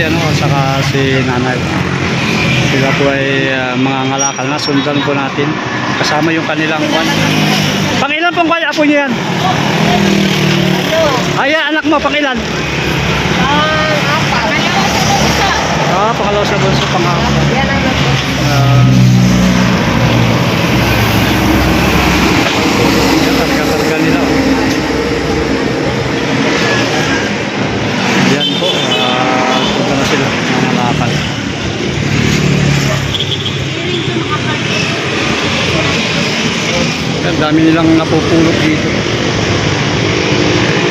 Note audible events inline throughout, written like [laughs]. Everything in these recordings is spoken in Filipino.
ate ano, saka si nanay. Sila po ay ah, mga ngalakal na. Sundan po natin. Kasama yung kanilang kwan. Pangilan pong kwan? Apo niyo yan? Ay, anak mo, pangilan? Ah, pangalawa sa bunso, pang-apat. Ah. Katarga-targa nila. oh. Yan po. ah, punta na sila. Mga lakal. Ang dami nilang napupulot dito.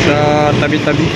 Sa tabi-tabi.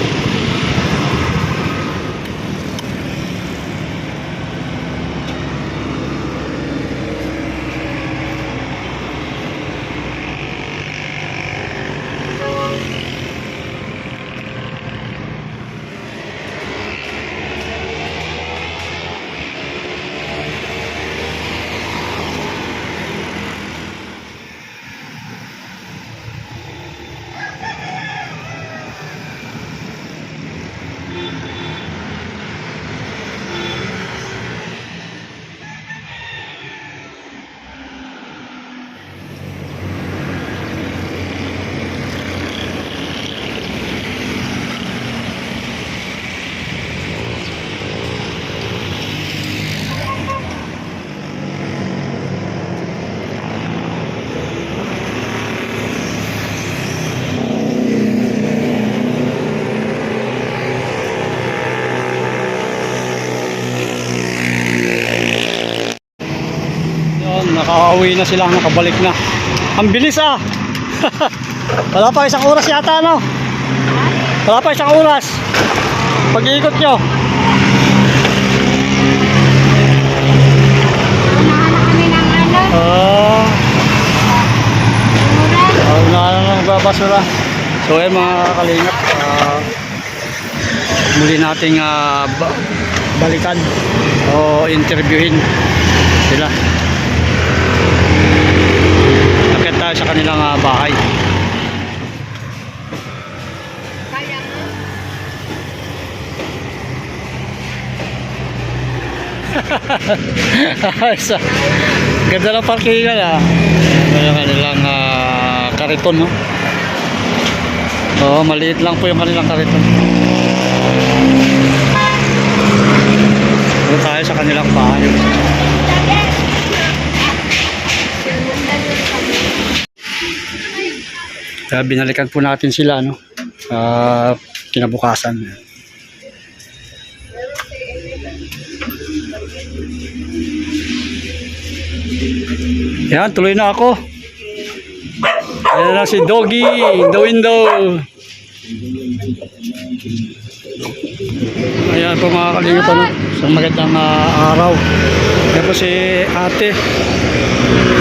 Yun, nakauwi na sila, nakabalik na. Ang bilis ah! [laughs] Wala pa isang oras yata, no? Wala pa isang oras. Nyo. ng ano, Ah, mura. uh, na nagbabasura. So, ayun mga kalingap. ah, muli nating ba- balikan o interviewin sila. Tayo sa kanilang ah, bahay. [laughs] Sa ganda ng parkingan ah. Ano yung kanilang ah, kariton no? Oo, maliit lang po yung kanilang kariton. Doon tayo sa kanilang bahay. Kaya binalikan po natin sila no? Ah, kinabukasan. Yan, tuloy na ako. Ayan na si Doggy in the window. Ayan po mga kalingap ano, isang magandang ah, araw. Ayan po si ate.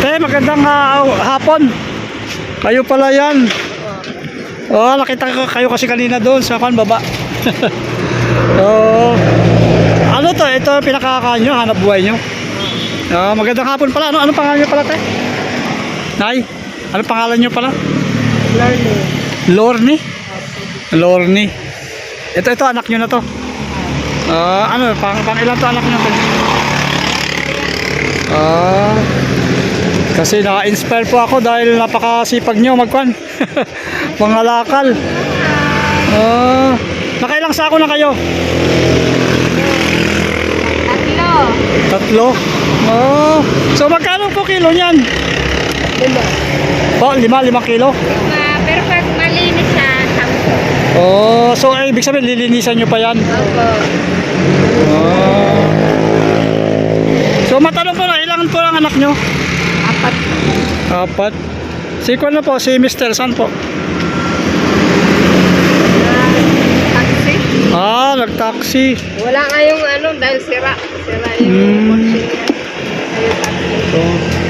Te, magandang ah, hapon. Kayo pala yan. Oh, nakita ko kayo kasi kanina doon sa kan baba. [laughs] oh. Ano to? Ito pinakakaan nyo, hanap buhay nyo. Ah, magandang hapon pala. Ano ano pangalan niyo pala, te? Nay, ano pangalan niyo pala? Learning. Lorny? Lorny. Ito ito anak niyo na to. Ah, ano pang pang ilan to anak niyo to? Ah. Kasi na-inspire po ako dahil napakasipag niyo magkwan. [laughs] Mga lakal. Ah, nakailang sako na kayo? Tatlo. Tatlo? Oh. So magkano po kilo niyan? Lima. Po, lima, lima kilo? Ma, pero pag malinis siya, sampo. Oh, so ay, ibig sabihin lilinisan nyo pa yan. Opo. Oh. So matanong ko na, ilan po ang anak nyo? Apat. Apat. Si Kwan na po, si Mr. San po. Taxi. Ah, nag-taxi. Wala nga yung ano, dahil sira. Sira yung Hmm. kotse niya. Ayun, taxi. So,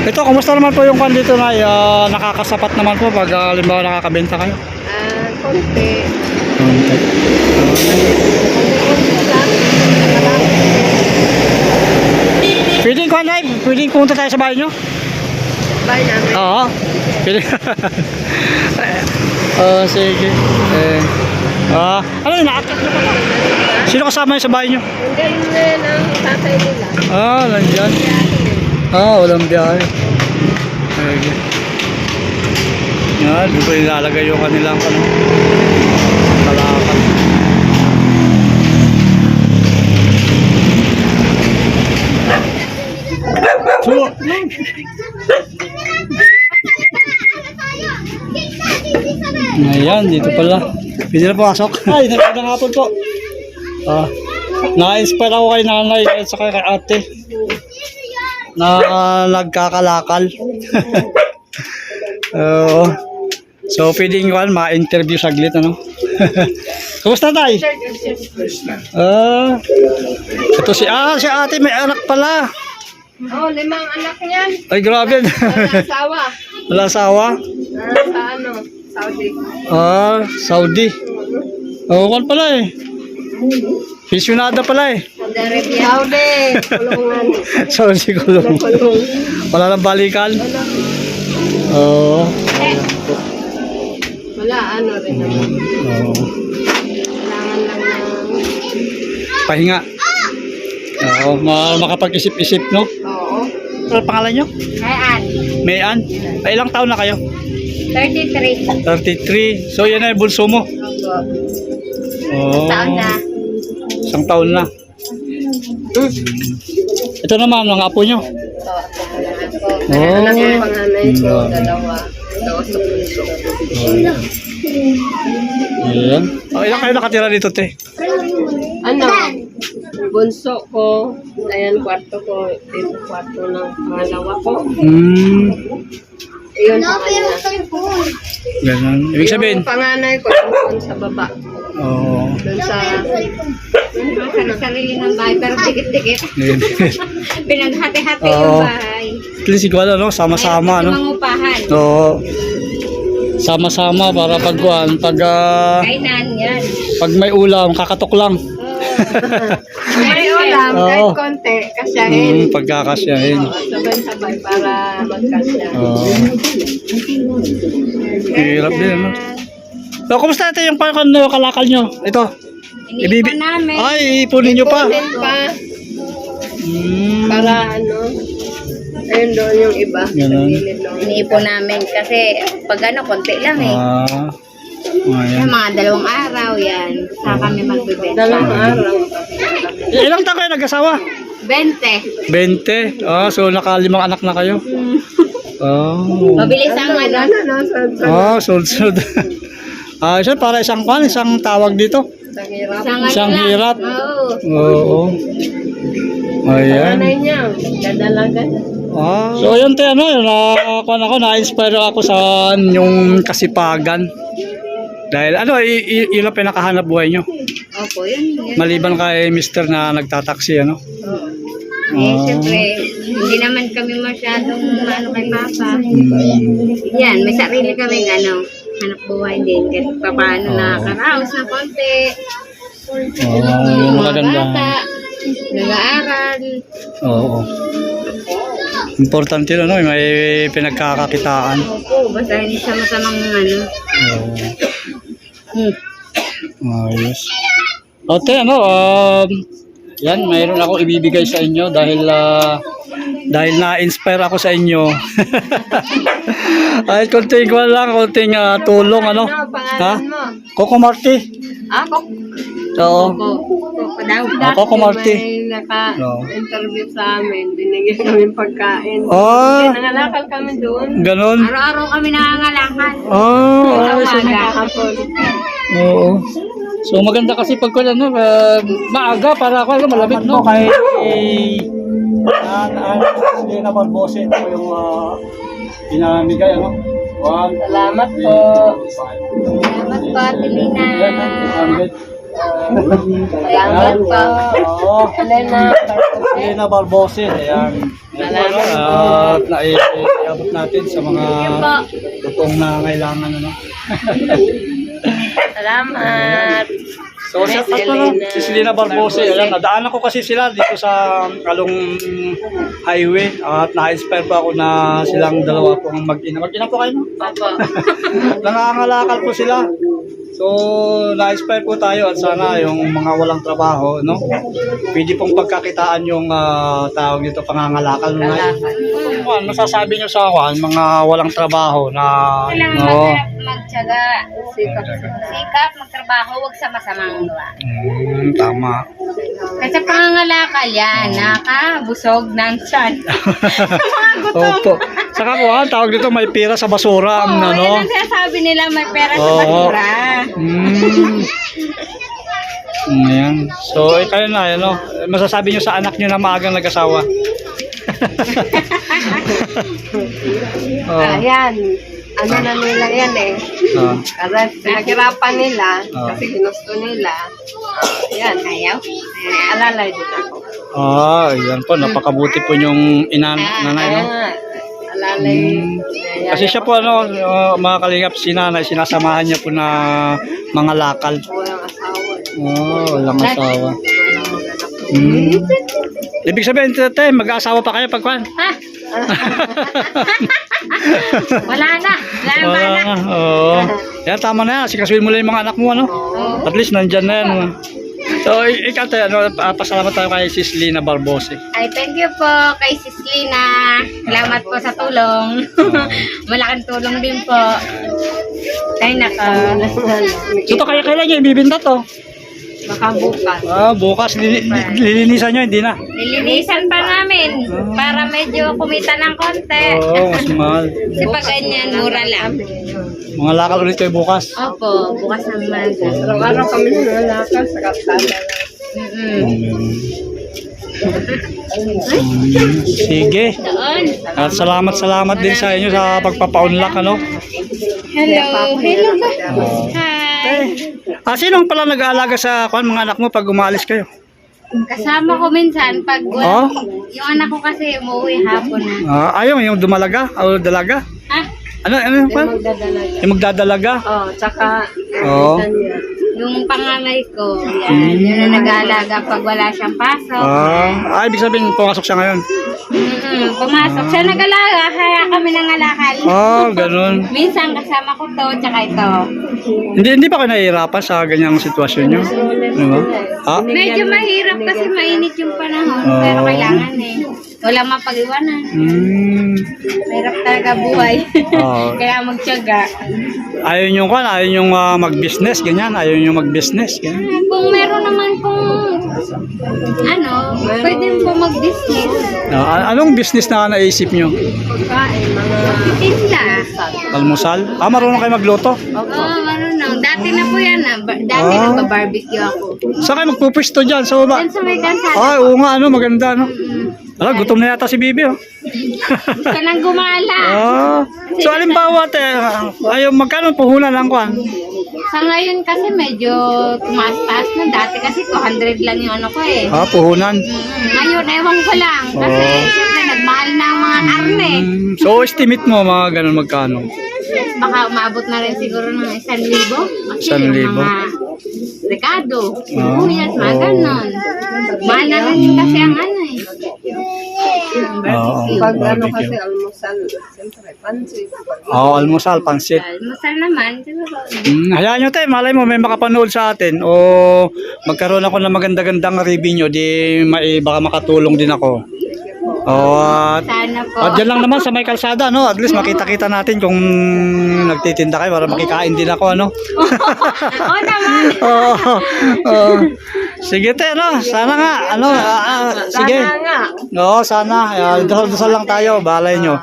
ito, kumusta naman po yung kwan dito na ah, nakakasapat naman po pag uh, limbawa nakakabenta kayo? Ah, konti. Konti. Pwedeng kwan na, pwedeng pumunta tayo sa bahay nyo? Bahay namin. Oo. Pili. [laughs] oh, sige. Eh. Ah, ano na. Sino kasama yun sa bahay nyo? Hindi yun na yun ang tatay nila. Ah, nandyan. Ah, walang biyahe. Sige. Yan, dito ilalagay yung kanilang ano, kalakal. So, Ayan, dito pala. Pwede na pumasok. Ay, nagandang hapon po. Ah, na-inspire ako kay nanay at saka kay ate na ah, nagkakalakal. [laughs] Oo. so, pwedeng kan, ma-interview saglit, ano? [laughs] Kumusta tay? Ah, ito si, ah, si ate may anak pala. Oh, limang anak niyan. Ay, grabe. Wala asawa. [laughs] Wala asawa? Ah, sa ano? Saudi. Ah, Saudi. Oo, oh, pala eh. Pensionada pala eh. Saudi Arabia. Saudi. Kulungan. [laughs] Saudi. Kulong. Wala nang balikan. Oo. Wala, ano rin naman. Oo. Kailangan lang ng... Pahinga. Oo, ma makapag-isip-isip, no? Oo. Ano pangalan nyo? Ayan. Mayan? Ay, ilang taon na kayo? 33. 33. So, yan na yung bulso mo. Opo. Oo. Taon na. Isang taon na. Ito naman, mga apo nyo. Ito, ako. Oh. Anak yung panganay ko, dalawa. Dalawa sa puso. Ayan. Oh, ilang kayo nakatira dito, te? Ano? Bunso ko. Ayan, kwarto ko. Dito kwarto ng pangalawa ko. Hmm. Ayun, sa kanya. Ganun. Ibig sabihin, Yung panganay ko, doon sa baba. oo. Doon sa... Doon sa sarili ng bahay, pero dikit-dikit. [laughs] Pinaghati-hati Oo. yung bahay. At least ikaw, ano, sama-sama, no? Mangupahan. Oo. Sama-sama para pag, kuwan, pag, ah, Kainan yan. pag may ulam, kakatok lang. May [laughs] ulam, Oo. kahit konti, kasyahin. Hmm, pagkakasyahin. Sabay-sabay para magkasya. Oo. Hirap din, no? So, kumusta ito yung pang ano, kalakal nyo? Ito. Iniipan namin. Ay, ipunin nyo pa. Pa. Hmm. Para ano, ayun doon yung iba. Ganun. Iniipon namin kasi pag ano, konti lang eh. Ah. Ayan. Yung mga dalawang araw yan. Sa kami magbibenta. Dalawang araw. Ilang taon kayo nag-asawa? 20. 20. Ah, so nakalimang anak na kayo? Oh. Mabilis ang ano. No? Sa, sa, Ah, [laughs] ah, isa para isang kwan, isang tawag dito. sa hirap. Isang, Isang hirap. Oo. Oo. Ayan. Dadalagan. Ah. So yun te, ano, na, ako, na-inspire ako sa yung kasipagan. Dahil ano, yun ang pinakahanap buhay nyo. Opo, yun. yun. Maliban kay mister na nagtataksi, ano. Eh, Ah. syempre, hindi naman kami masyadong ano kay Papa. Hmm. Yan, may sarili kaming ano, hanap buhay din. Kahit pa paano Oo. nakakaraos na konti. Oh, yun Mga maganda. bata, nag-aaral. Oo. Importante yun, ano, may pinagkakakitaan. Opo, basta hindi sa masamang ano. Oo. Hmm. Ayos. Ote, ano, um, yan, mayroon ako ibibigay sa inyo dahil ah, dahil na-inspire ako sa inyo. [laughs] Ay, konting ko lang, konting ah, tulong, ano. Ano, Ha? pangalan mo? Coco Marti. Ako. Oo. Opo daw. Ah, Coco Marti. May naka-interview sa amin. Binigyan kami pagkain. Ah, Nangalakal kami doon. ganon. Araw-araw kami nangangalakal. Ah, ayos. Umaga, hapon. Oo. So maganda kasi pag ano, uh, maaga para ako ano, malamig no kay sige na Barbosa ito yung uh, pinamigay ano. One, Salamat po. Salamat po, Tilina. Salamat po. Oo. Elena. Elena Barbosa, ayan. Salamat po. At naiabot natin sa mga totoong na kailangan ano. Salamat. So, ko no, si Selena Barbose. Ayan, nadaanan ko kasi sila dito sa Kalong Highway. At na-inspire po ako na silang dalawa pong mag-ina. Mag-ina po kayo, no? Opo. [laughs] Nangangalakal po sila. So, na-inspire po tayo at sana yung mga walang trabaho, no? Pwede pong pagkakitaan yung ah, tawag dito, pangangalakal. No? Ano, masasabi nyo sa akin, mga walang trabaho na, Kailangan no? maghanap, magtyaga, Sikap. sikap, magtrabaho, huwag sa masamang gawa. Hmm, tama. Kasi pangangalakal yan, nakabusog ng tiyan. [laughs] Mga gutom. Opo. Saka po, ah, tawag dito, may pira sa basura, Oo, ano? yan ang sinasabi nila, may pera sa Oo. basura. Mm. Ayan. So, eh, kayo na, ano, masasabi nyo sa anak nyo na maagang nag-asawa. [laughs] oh. Ayan. Ano na nila yan eh. Oh. Kasi pinaghirapan nila, Ah. kasi ginusto nila. Yan. Ayaw. Alalay din ako. Ah, yan po, napakabuti po yung ina nanay, Kaya no? Nga, alalay. Mm. Kasi siya po, ano, uh, mga kalingap, si nanay, sinasamahan niya po na mga lakal. Walang asawa. Oh, walang asawa. Walang maghanap. Mm. Ibig sabihin, tete, mag-aasawa pa kayo pagkwan? Ha? [laughs] Wala na. Wala na oo. Yan, tama na yan. Sikasuin mo lang yung mga anak mo, ano? At least nandyan na yan. So, ikaw tayo, ano, ah, pasalamat tayo kay Sis Lina Barbose. Ay, thank you po kay Sis Lina. Salamat po sa tulong. [laughs] Malaking tulong din po. Ay, naka. So, to kaya kailan nyo ibibinta to? Baka bukas. Ah, bukas, lili- lilinisan nyo, hindi na. Nilinisan pa namin para medyo kumita ng konti. Oo, mas mahal. Kasi pag ganyan, mura lang. Mga lakal ulit kayo bukas. Opo, bukas ng maga. Araw-araw kami nangalakal sa kalsada. Mm-mm. Mm, Sige. Doon. At salamat, salamat din sa inyo sa pagpapaunlak, ano? Hello. Hello ba? Oh. Hi. Ah, sino pala nag-aalaga sa kwan, mga anak mo pag umalis kayo? Kasama ko minsan pag Oh? yung anak ko kasi umuwi hapon na. Ah, ayaw, yung dumalaga o dalaga? Ha? Ano, ano yung kwan? Magdadalaga. Yung magdadalaga? Oh, tsaka, Oo. minsan yan. Yung panganay ko, yan, yun ang nag-aalaga pag wala siyang pasok. Ah, ah, ibig sabihin, pumasok siya ngayon. Mm-mm, pumasok siya nag-alaga, kaya kami nangalakal. Ah, ganun. [laughs] Minsan kasama ko to, tsaka ito. Hindi, hindi pa kayo nahihirapan sa ganyang sitwasyon nyo? Di ba? Ah, Medyo mahirap kasi mainit yung panahon, pero kailangan eh. Walang mapag-iwanan. mm, Mahirap talaga buhay. Oo. [laughs] kaya magtyaga. ayaw nyo kwan, ayaw nyo ah, mag-business, ganyan, ayaw nyo mag-business, ganyan. Ah, Kung meron naman kung ano, pwede po mag-business. Ah, anong business na naisip nyo? Pagkain, mga Tinda. Almusal? Ah, marunong kayo magluto? Oo, oh, marunong. Dati na po yan ah. Ba- Dati Ah. nagba-barbecue ako. Saan kayo magpupwesto dyan? Sa baba? Diyan sa may kansada. Ah, oo nga, ano, maganda, no? Ala, gutom na yata si Bibi, oh. Gusto nang gumala. Ah, [laughs] so alimbawa, te, ayaw, magkano puhunan lang kwan? Sa ngayon kasi medyo tumaas-taas na. Dati kasi 200 lang yung ano ko eh. Ah, puhunan. Mm, Ngayon, ewan ko lang. Kasi Oo. syempre nagmahal na ang mga karne. Mm, so, estimate mo mga ganun magkano? Baka umabot na rin siguro ng 1,000. Kasi Isang yung libo? mga rekado, Ah, sibuyas, mga oo. ganon. Mahal na rin kasi ang ano. Oo, Pag ano barbecue. kasi almusal, siyempre, pansit. Oo, almusal, pansit. Masal naman, siguro. Mm, hayaan nyo tayo, malay mo may makapanood sa atin o magkaroon ako ng maganda-gandang review nyo, di may, baka makatulong din ako. O, at, Sana po. at dyan lang naman sa may kalsada, no? At least makita-kita natin kung nagtitinda kayo para makikain din ako, ano? [laughs] Oo naman. [laughs] Oo. oo. Sige te, no? Sana nga, ano, ah, ah, sige. Sana nga. Oo, sana. Uh, dasal-dasal lang tayo, balay nyo.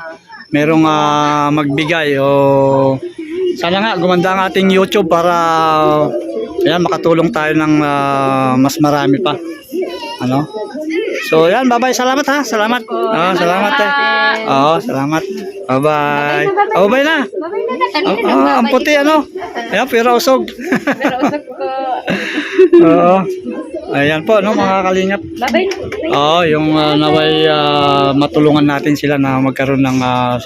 Merong ah, magbigay o sana nga gumanda ang ating YouTube para ayan, makatulong tayo ng ah, mas marami pa. Ano? So, yan, bye-bye. Salamat ha. Salamat. Ah, salamat eh. Oo, salamat. Bye-bye. Oh, bye na. Babay na Kanina ah, ang puti ano. Ayan, pero usog. Pero usap ko, Oo. Ayan po, no, mga kalingap. Na. Oo, yung uh, naway ah, matulungan natin sila na magkaroon ng ah,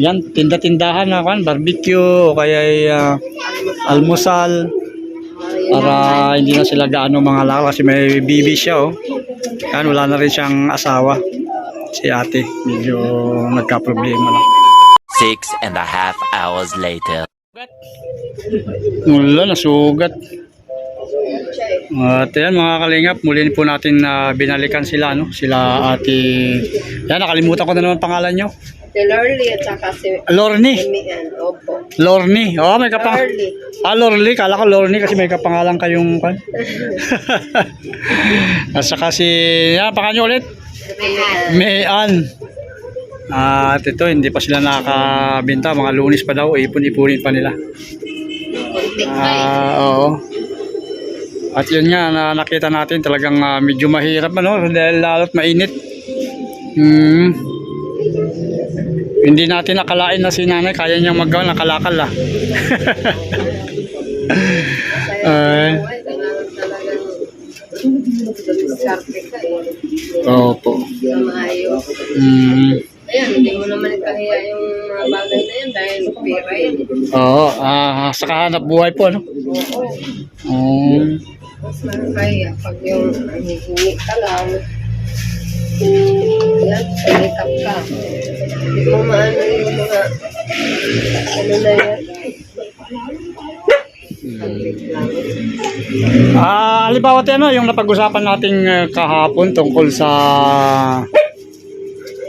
yan, tinda-tindahan na kan, barbecue o kaya ay, ah, almusal. Para hindi na sila gaano mga laro kasi may baby siya oh. Yan, wala na rin siyang asawa. Si ate, medyo nagka-problema lang. Six and a half hours later. Wala, nasugat. At yan mga kalingap, muli po natin na binalikan sila, no? Sila ate... Yan, nakalimutan ko na naman pangalan nyo. Si Lorly at saka si Lorny. Opo. Lorny. Oh, may kapang... Lorly. Ah, Lorly. Kala ko Lorny kasi may kapangalan kayong... kan. [laughs] At saka si... Yan, pangalan nyo ulit. Emian. Mayan. At ito, hindi pa sila nakakabenta. Mga lunis pa daw. Ipon-ipunin pa nila. Ah, oo. At yun nga, na nakita natin talagang ah, medyo mahirap ano, dahil lalo't mainit. Hmm. Hindi natin nakalain na si nanay, kaya niyang magawa, nakalakal ah. [laughs] Ay, opo. Sa. Ayan, hindi mo naman ikahiya yung mga bagay na yan dahil pera yan. Oo, ah, saka hanap buhay po, ano? Oo. Um, Mas pag yung hihingi ka lang. Yan, panikap ka. Hindi mo maano yung mga ano na yan. Ah, halimbawa tayo, ano, yung napag-usapan nating eh, kahapon tungkol sa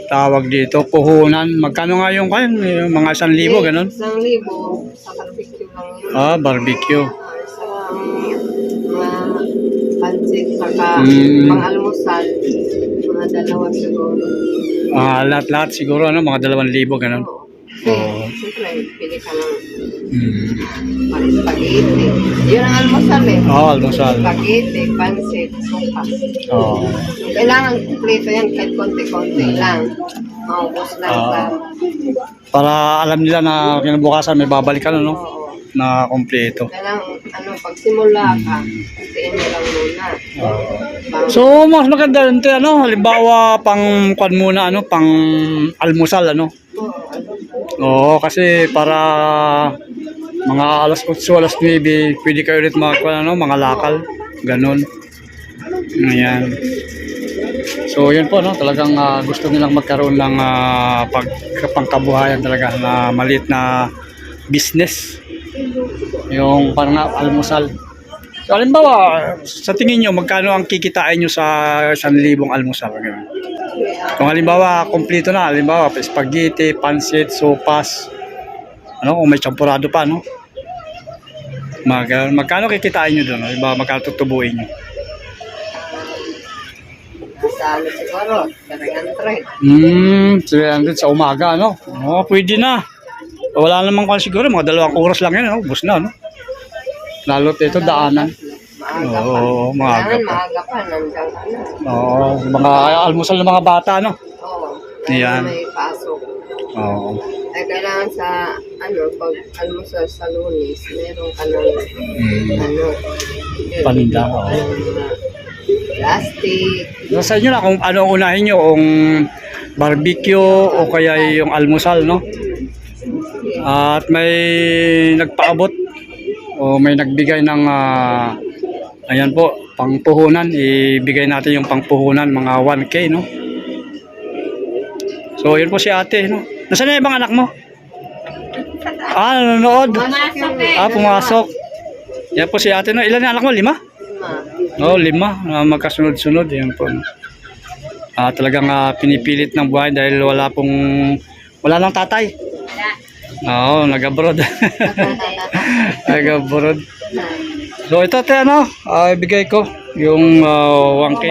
tawag dito, puhunan. Magkano nga yung kayo? Yung mga isang libo, ganun? Isang libo, sa barbecue lang yun. Ah, barbecue. 6, saka Mm. pang-almusal, mga dalawa siguro. Ah, lahat-lahat siguro ano, mga 2,000 ganun. Oo. Kasi, Oo. siyempre, pili ka ng Mm. parang. Yun ang almusal eh. Oo, almusal. Spaghetti, pancit, sopas. Oo. Kailangan kumpleto yan kahit konti-konti mm. lang. Maubos lang Oo. sa... Para alam nila na kinabukasan may babalik ka no? Oo na kompleto. Kailangan, ano, pag simula ka, kuntiin mo lang muna. Bang- So, mas maganda rin, ano, halimbawa, pang, kwan muna, ano, pang almusal, ano, Oo. Oo, kasi para mga alas 8, alas 9, pwede kayo ulit mga, ano, mga lakal. Ganon. Ayan. So, yun po, no? Talagang ah, gusto nilang magkaroon ng ah, pag, pangkabuhayan talaga na maliit na business. Yung parang nga, almusal. So, halimbawa, sa tingin nyo, magkano ang kikitain nyo sa 1,000 almusal? Ganun. Kung halimbawa, kompleto na, halimbawa, spaghetti, pansit, sopas, ano, kung may champurado pa, no? Mag, magkano kikitain nyo doon? Halimbawa, magkano tutubuin nyo? Sa ano siguro, 300. Hmm, 300 sa umaga, no? Oo, pwede na. Wala namang kung siguro, mga dalawang oras lang yan, no? Bus na, no? Lalo ito, daanan. Oo, maaga pa. maaga pa, ano. Oo, mga almusal ng mga bata, no? Oo. Ayan. May pasok. Oo. Ay, kailangan sa, ano, pag almusal sa lunes, meron ka ng, Hmm. ano, Paninda, oo. plastic. So, sa inyo na kung ano unahin nyo, kung barbecue o kaya yung almusal, no? At may nagpaabot o may nagbigay ng ah, ayan po, pangpuhunan. Ibigay natin yung pangpuhunan, mga 1K, no? So, yun po si ate, no? Nasaan na ibang anak mo? Ah, nanonood. Eh. Ah, pumasok. Yan po si ate, no? Ilan na anak mo? Lima? Lima. Oh, lima. Ah, magkasunod-sunod. Yan po. Ah, talagang ah, pinipilit ng buhay dahil wala pong... Wala lang tatay. Oo, nag-abroad. [laughs] nag-abroad. So ito te ano, ah, ibigay ko yung ah, 1K.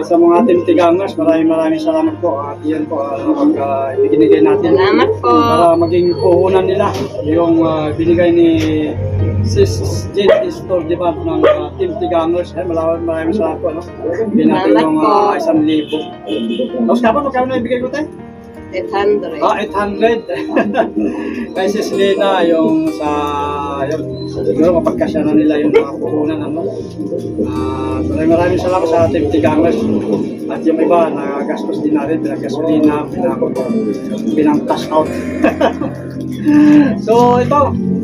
sa mga ating tigangers, maraming maraming salamat po. At yan po ang uh, ibinigay natin. Salamat po. Para maging puhunan nila yung ah, binigay ni Sis Jane Store di ba ng ah, Team Tigangers. Eh, maraming maraming salamat po. Ano? Bigyan natin Salamat yung po. ah, isang libo. Tapos kapag magkano na ibigay ko tayo? 800. Ah, 800. Kay Sis Lina, yung sa, yun, siguro mapagkasya na nila yung mga puhunan, ano. Ah, maraming maraming salamat sa ating tigangers. At yung iba, nagagastos din natin, pinagasolina, pinang, pinang cash out. [laughs] so, ito,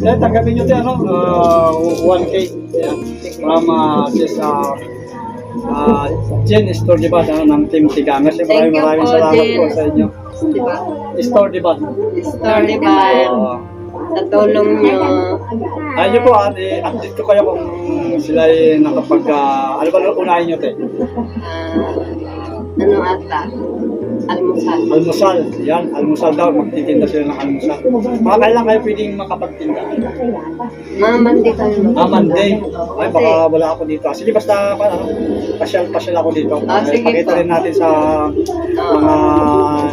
eh, tanggapin nyo ito, ano, ah, 1K. Yan, from, uh, this, uh, uh, Jen Store, di ba, ano, ng Team Thank Maraming maraming salamat Jen. po sa inyo. Di ba? Store, di ba? Ba? Oo. Sa tulong nyo. Ayun nyo po, ate, update ko kayo kung sila ay nakapag, ah, ano ba na unahin nyo, te? ah, ano ata? Almusal. Almusal, yan, almusal daw, magtitinda sila ng almusal. Mga kailan kayo pwedeng makapagtinda? Mamandi kayo. Ah, Monday. Ay, baka wala ako dito. Ah, Sige, basta, pa, ano, pasyal-pasyal ako dito. Ah, sige Pakita rin natin sa mga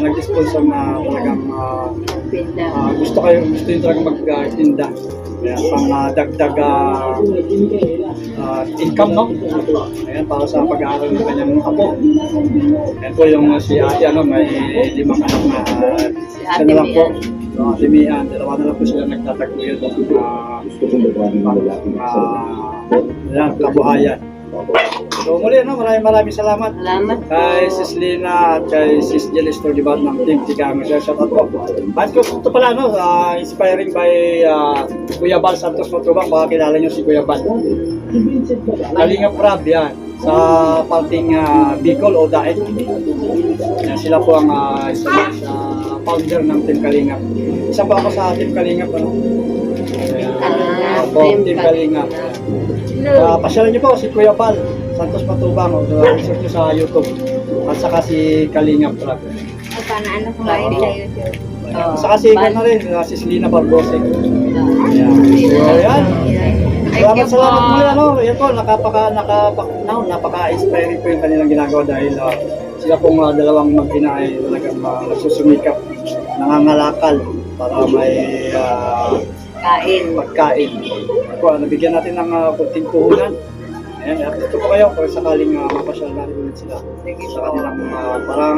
nag-sponsor na talagang ah, Pinda. Ah, gusto kayo gusto yun talaga magtinda. Kaya pang ah, dagdag ah, ah, income, no? Ayan, para sa pag-aaral ng kanyang apo. Ayan po yung ah, si ate, ano, may limang anak na uh, Si Ate lang po. Mian. So, ate Mian, dalawa na lang po sila nagtataguyod. Uh, uh, ayan, kabuhayan. So muli, ano, maraming maraming salamat Salamat po. kay Sis Lina at kay Sis Jelistor di ba ng Team siya shout out po. At ko ito pala no, ah, inspiring by ah, Kuya Bal Santos Matubang, baka kilala niyo si Kuya Bal. Kalinga Prab yan sa parting uh, Bicol o Daet. Yan, sila po ang ah, isa sa founder ng Team Kalingap. Isa pa ako sa Team Kalingap ano. Ah, Opo, Team Kalingap. Uh, pasyalan niyo po si Kuya Bal, Santos Matubang, o uh, search niyo sa YouTube. At saka si Kalingap Prab. Paano ano kung live sa YouTube? Oh, Saka si Bal. ano rin, uh, si Selena Barbosik. Ah, Ayan. So. Thank Salamat, salamat po. muli. Ano, yan po, nakapaka, nakapaka, no, napaka-inspiring po yung kanilang ginagawa dahil uh, sila pong uh, dalawang mag-ina ay talagang uh, nagsusumikap, nangangalakal para may uh, Kain. pagkain. Po, nabigyan natin ng uh, kunting puhunan. Ayan, at ito po kayo kung sakaling uh, mapasyal na rin sila sa kanilang uh, parang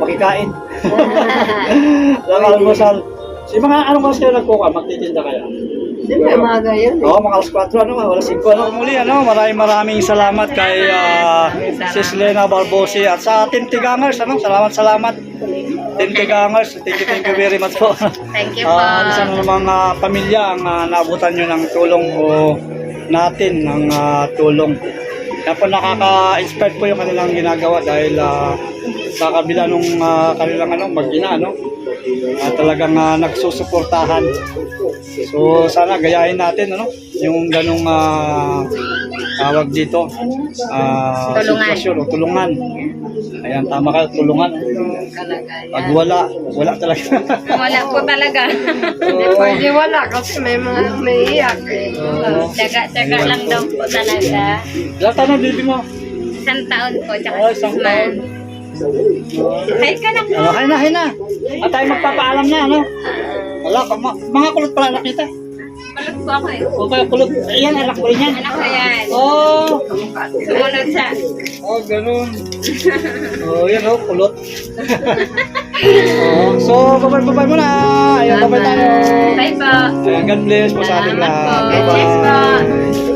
makikain. [laughs] Lang almusal. Si mga anong oras kayo nagkuka, magtitinda kaya? Siyempre, umaga yun. eh. Oo, mga alas 4, ano, alas 5. Ano, muli, ano, maraming maraming salamat kay uh, Sis Lena Barbosi at sa Team Tigangers, ano, salamat, salamat. Team Tigangers, thank you, thank you very much po. Thank you po. Ah, isa na mga pamilya ang uh, naabutan nyo ng tulong o natin ng ah, tulong. Kaya po nakaka-inspire po yung kanilang ginagawa dahil ah, sa kabila nung ah, kanilang ano, mag-ina, no? Ah, talagang ah, nagsusuportahan. So sana gayahin natin ano, yung ganong ah, tawag dito. ah, Tulungan. sitwasyon o tulungan. Ayan, tama ka, tulungan. Pag wala, wala talaga. [laughs] Wala po talaga. Hindi pwede wala kasi may mga umiiyak eh. Oo. Tsaga-tsaga lang daw po talaga. Ilang taon ang baby mo? Isang taon po, tsaka Oh, isang taon. Hi ka na po. Ano, hay na, hay na. At tayo magpapaalam na, ano? Wala, pa, mga kulot pala nakita. Kulot po ako eh. O kaya kulot, ayan, anak ko rin yan. Anak ko yan. Oh, Sumunod siya. oh, ganun. Oh, yan oh, kulot. [laughs] oh, so, babay-babay muna. Ayan, babay tayo. Bye po. Ayan, God bless po sa ating lahat. God bless po.